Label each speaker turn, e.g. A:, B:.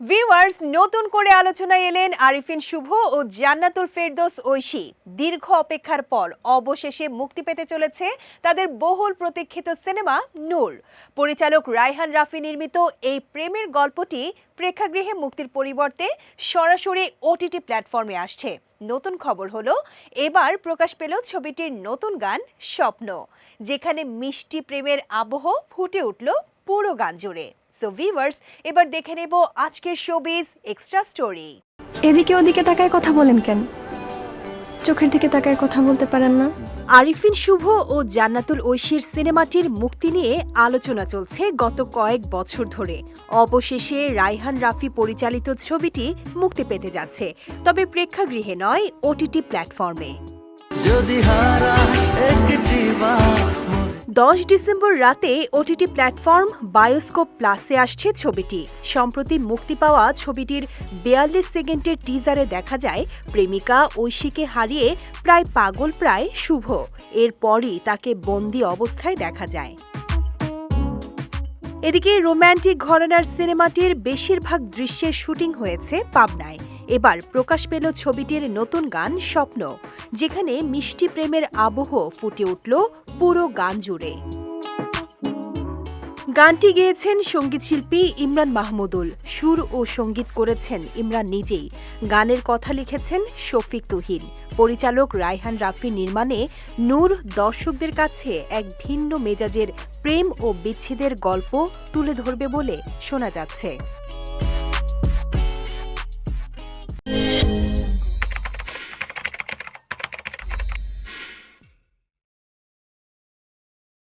A: Viewers নতুন করে আলোচনায় এলেন আরিফিন শুভ ও জান্নাতুল ফেরদৌস ঐশী। দীর্ঘ অপেক্ষার পর অবশেষে মুক্তি পেতে চলেছে তাদের বহুল প্রতীক্ষিত সিনেমা নূর। পরিচালক রায়হান রাফি নির্মিত এই প্রেমের গল্পটি প্রেক্ষাগৃহে মুক্তির পরিবর্তে সরাসরি ওটিটি প্ল্যাটফর্মে আসছে। নতুন খবর হলো, এবার প্রকাশ পেল ছবিটির নতুন গান স্বপ্ন, যেখানে মিষ্টি প্রেমের আবহ ফুটে উঠল পুরো গান জুড়ে। সো ভিউয়ার্স এবার দেখে নেব আজকের শোবিজ এক্সট্রা স্টোরি
B: এদিকে ওদিকে তাকায় কথা বলেন কেন? চোখের দিকে তাকায় কথা বলতে পারেন না।
A: আরিফিন শুভ ও জান্নাতুল ঐশীর সিনেমাটির মুক্তি নিয়ে আলোচনা চলছে গত কয়েক বছর ধরে। অবশেষে রায়হান রাফি পরিচালিত ছবিটি মুক্তি পেতে যাচ্ছে। তবে প্রেক্ষাগৃহে নয় ওটিটি প্ল্যাটফর্মে
C: যদি হারাস একটি বার
A: দশ ডিসেম্বর রাতে ওটিটি প্ল্যাটফর্ম বায়োস্কোপ প্লাসে আসছে ছবিটি। সম্প্রতি মুক্তি পাওয়া ছবিটির বিয়াল্লিশ সেকেন্ডের টিজারে দেখা যায়, প্রেমিকা ঐশীকে হারিয়ে প্রায় পাগল প্রায় শুভ। এরপরই তাকে বন্দি অবস্থায় দেখা যায়। এদিকে রোম্যান্টিক ঘরানার সিনেমাটির বেশিরভাগ দৃশ্যের শুটিং হয়েছে পাবনায়। এবার প্রকাশ পেল ছবিটির নতুন গান স্বপ্ন, যেখানে মিষ্টি প্রেমের আবহ ফুটে উঠল পুরো গান জুড়ে। গানটি গেয়েছেন সংগীত শিল্পী ইমরান মাহমুদুল। সুর ও সংগীত করেছেন ইমরান নিজেই। গানের কথা লিখেছেন শফিক তুহিন। পরিচালক রায়হান রাফি নির্মাণে নূর দর্শকদের কাছে এক ভিন্ন মেজাজের প্রেম ও বিচ্ছেদের গল্প তুলে ধরবে বলে শোনা যাচ্ছে।